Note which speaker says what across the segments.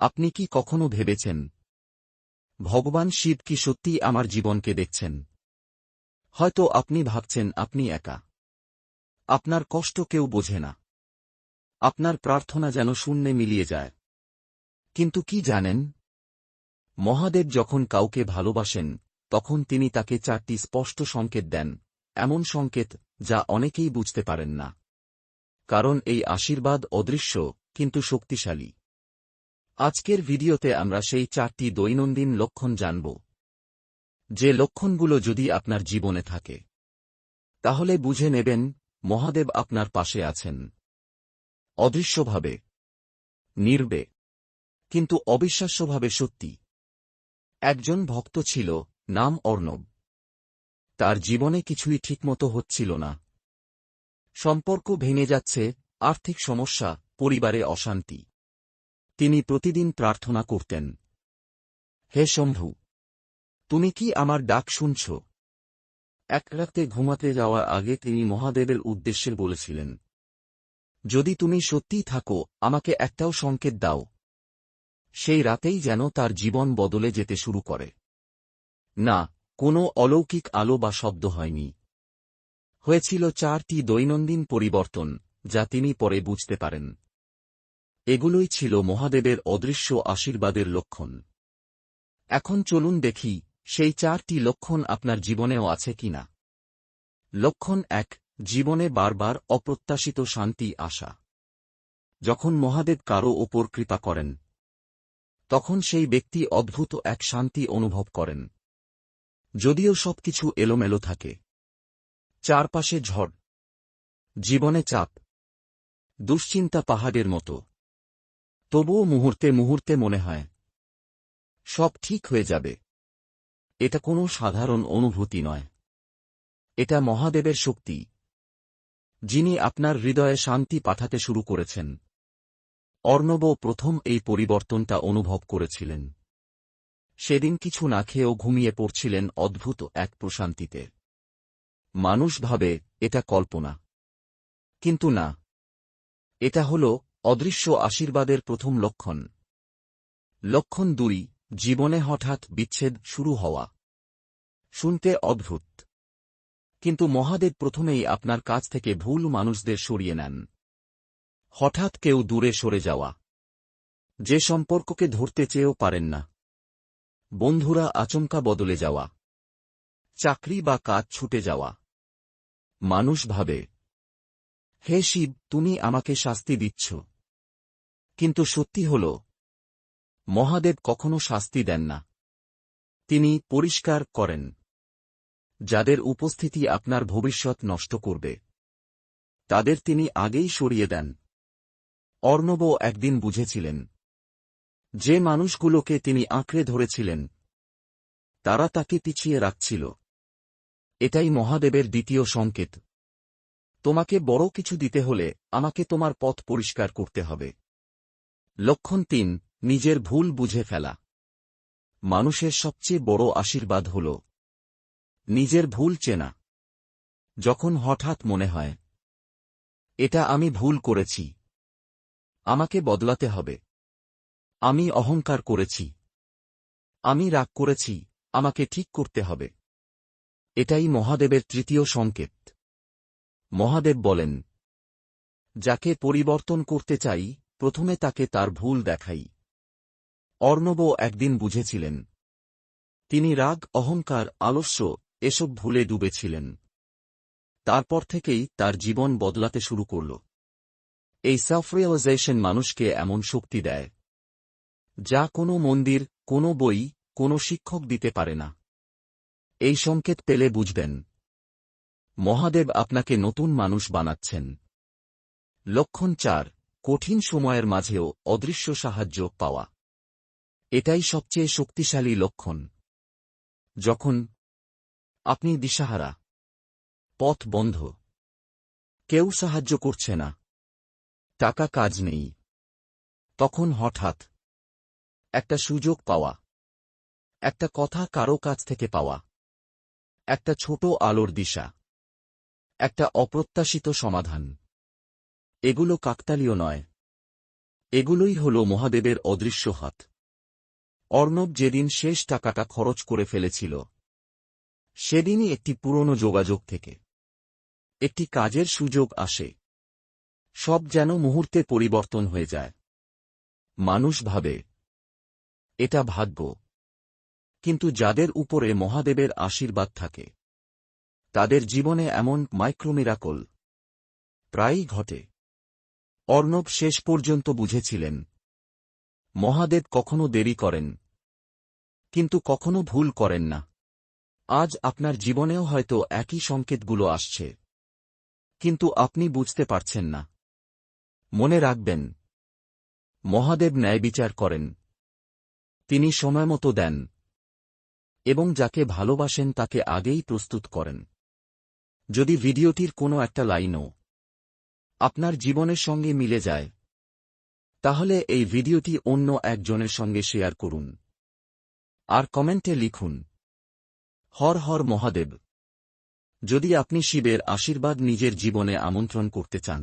Speaker 1: আপনি কি কখনো ভেবেছেন? ভগবান শিব কি সত্যি আমার জীবনকে দেখছেন? হয়তো আপনি ভাবছেন, আপনি একা। আপনার কষ্ট কেউ বোঝে না। আপনার প্রার্থনা যেন শূন্যে মিলিয়ে যায়। কিন্তু কি জানেন? মহাদেব যখন কাউকে ভালোবাসেন, তখন তিনি তাকে চারটি স্পষ্ট সংকেত দেন, এমন সংকেত যা অনেকেই বুঝতে পারেন না। কারণ এই আশীর্বাদ অদৃশ্য, কিন্তু শক্তিশালী। আজকের ভিডিওতে আমরা সেই চারটি দৈনন্দিন লক্ষণ জানব। যে লক্ষণগুলো যদি আপনার জীবনে থাকে, তাহলে বুঝে নেবেন, মহাদেব আপনার পাশে আছেন। অদৃশ্যভাবে, নির্বে, কিন্তু অবিশ্বাস্যভাবে সত্যি। একজন ভক্ত ছিল, নাম অর্ণব। তার জীবনে কিছুই ঠিকমতো হচ্ছিল না। সম্পর্ক ভেঙে যাচ্ছে, আর্থিক সমস্যা, পরিবারে অশান্তি। তিনি প্রতিদিন প্রার্থনা করতেন। হে শম্ভু, তুমি কি আমার ডাক শুনছ? এক রাতে ঘুমাতে যাওয়ার আগে তিনি মহাদেবের উদ্দেশ্যে বলেছিলেন, যদি তুমি সত্যিই থাকো, আমাকে একটাও সংকেত দাও। সেই রাতেই যেন তার জীবন বদলে যেতে শুরু করে। না, কোনো অলৌকিক আলো বা শব্দ হয়নি। হয়েছিল চারটি দৈনন্দিন পরিবর্তন, যা তিনি পরে বুঝতে পারেন। এগুলোই ছিল মহাদেবের অদৃশ্য আশীর্বাদের লক্ষণ। এখন চলুন দেখি, সেই চারটি লক্ষণ আপনার জীবনেও আছে কিনা। লক্ষণ এক, জীবনে বারবার অপ্রত্যাশিত শান্তি আসা যখন মহাদেব কারও ওপর কৃপা করেন, তখন সেই ব্যক্তি অদ্ভুত এক শান্তি অনুভব করেন। যদিও সবকিছু এলোমেলো থাকে। চারপাশে ঝড়। জীবনে চাপ। দুশ্চিন্তা পাহাড়ের মতো। তবুও মুহূর্তে মুহূর্তে মনে হয়। সব ঠিক হয়ে যাবে। এটা কোনো সাধারণ অনুভূতি নয়। এটা মহাদেবের শক্তি। যিনি আপনার হৃদয়ে শান্তি পাঠাতে শুরু করেছেন। অর্ণব প্রথম এই পরিবর্তনটা অনুভব করেছিলেন। সেদিন কিছু না খেয়েও ঘুমিয়ে পড়ছিলেন অদ্ভুত এক প্রশান্তিতে। মানুষ ভাবে, এটা কল্পনা। কিন্তু না। এটা হল অদৃশ্য আশীর্বাদের প্রথম লক্ষণ। লক্ষণ দুই, জীবনে হঠাৎ বিচ্ছেদ শুরু হওয়া। শুনতে অদ্ভুত। কিন্তু মহাদেব প্রথমেই আপনার কাছ থেকে ভুল মানুষদের সরিয়ে নেন। হঠাৎ কেউ দূরে সরে যাওয়া। যে সম্পর্ককে ধরতে চেয়েও পারেন না। বন্ধুরা আচমকা বদলে যাওয়া। চাকরি বা কাজ ছুটে যাওয়া। মানুষ ভাবে, হে শিব, তুমি আমাকে শাস্তি দিচ্ছ। কিন্তু সত্যি হল, মহাদেব কখনো শাস্তি দেন না। তিনি পরিষ্কার করেন, যাদের উপস্থিতি আপনার ভবিষ্যৎ নষ্ট করবে। তাদের তিনি আগেই সরিয়ে দেন। অর্ণব একদিন বুঝেছিলেন, যে মানুষগুলোকে তিনি আঁকড়ে ধরেছিলেন, তারা তাকে পিছিয়ে রাখছিল। এটাই মহাদেবের দ্বিতীয় সংকেত। তোমাকে বড় কিছু দিতে হলে আমাকে তোমার পথ পরিষ্কার করতে হবে। লক্ষণ তিন, নিজের ভুল বুঝে ফেলা। মানুষের সবচেয়ে বড় আশীর্বাদ হল, নিজের ভুল চেনা। যখন হঠাৎ মনে হয়, এটা আমি ভুল করেছি। আমাকে বদলাতে হবে। আমি অহংকার করেছি। আমি রাগ করেছি। আমাকে ঠিক করতে হবে। এটাই মহাদেবের তৃতীয় সংকেত। মহাদেব বলেন, যাকে পরিবর্তন করতে চাই প্রথমে তাকে তার ভুল দেখাই। অর্ণব একদিন বুঝেছিলেন। তিনি রাগ, অহংকার, আলস্য এসব ভুলে ডুবেছিলেন। তারপর থেকেই তার জীবন বদলাতে শুরু করল। এই সেলফ রিয়েলাইজেশন মানুষকে এমন শক্তি দেয়, যা কোনো মন্দির, কোনো বই, কোনো শিক্ষক দিতে পারে না। এই সংকেত পেলে বুঝবেন, মহাদেব আপনাকে নতুন মানুষ বানাচ্ছেন। লক্ষণ চার কঠিন সময়ের মাঝেও অদৃশ্য সাহায্য পাওয়া। এটাই সবচেয়ে শক্তিশালী লক্ষণ। যখন আপনি দিশাহারা, পথ বন্ধ, কেউ সাহায্য করছে না, টাকা কাজ নেই, তখন হঠাৎ একটা সুযোগ পাওয়া, একটা কথা কারও কাছ থেকে পাওয়া, একটা ছোট আলোর দিশা, একটা অপ্রত্যাশিত সমাধান। এগুলো কাকতালীয় নয়। এগুলোই হল মহাদেবের অদৃশ্য হাত। অর্ণব যেদিন শেষ টাকাটা খরচ করে ফেলেছিল, সেদিনই একটি পুরনো যোগাযোগ থেকে, একটি কাজের সুযোগ আসে। সব যেন মুহূর্তে পরিবর্তন হয়ে যায়। মানুষ ভাবে, এটা ভাগ্য। কিন্তু যাদের উপরে মহাদেবের আশীর্বাদ থাকে, তাদের জীবনে এমন মাইক্রোমিরাকল প্রায়ই ঘটে। অর্ণব শেষ পর্যন্ত বুঝেছিলেন। মহাদেব কখনো দেরি করেন। কিন্তু কখনো ভুল করেন না। আজ আপনার জীবনেও হয়তো একই সংকেতগুলো আসছে। কিন্তু আপনি বুঝতে পারছেন না। মনে রাখবেন, মহাদেব ন্যায় বিচার করেন। তিনি সময়মতো দেন। এবং যাকে ভালোবাসেন তাকে আগেই প্রস্তুত করেন। যদি ভিডিওটির কোনো একটা লাইনও আপনার জীবনের সঙ্গে মিলে যায়। তাহলে এই ভিডিওটি অন্য একজনের সঙ্গে শেয়ার করুন। আর কমেন্টে লিখুন, হর হর মহাদেব, যদি আপনি শিবের আশীর্বাদ নিজের জীবনে আমন্ত্রণ করতে চান,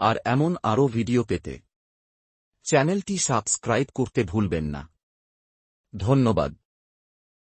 Speaker 1: আর এমন আরও ভিডিও পেতে চ্যানেলটি সাবস্ক্রাইব করতে ভুলবেন না। ধন্যবাদ।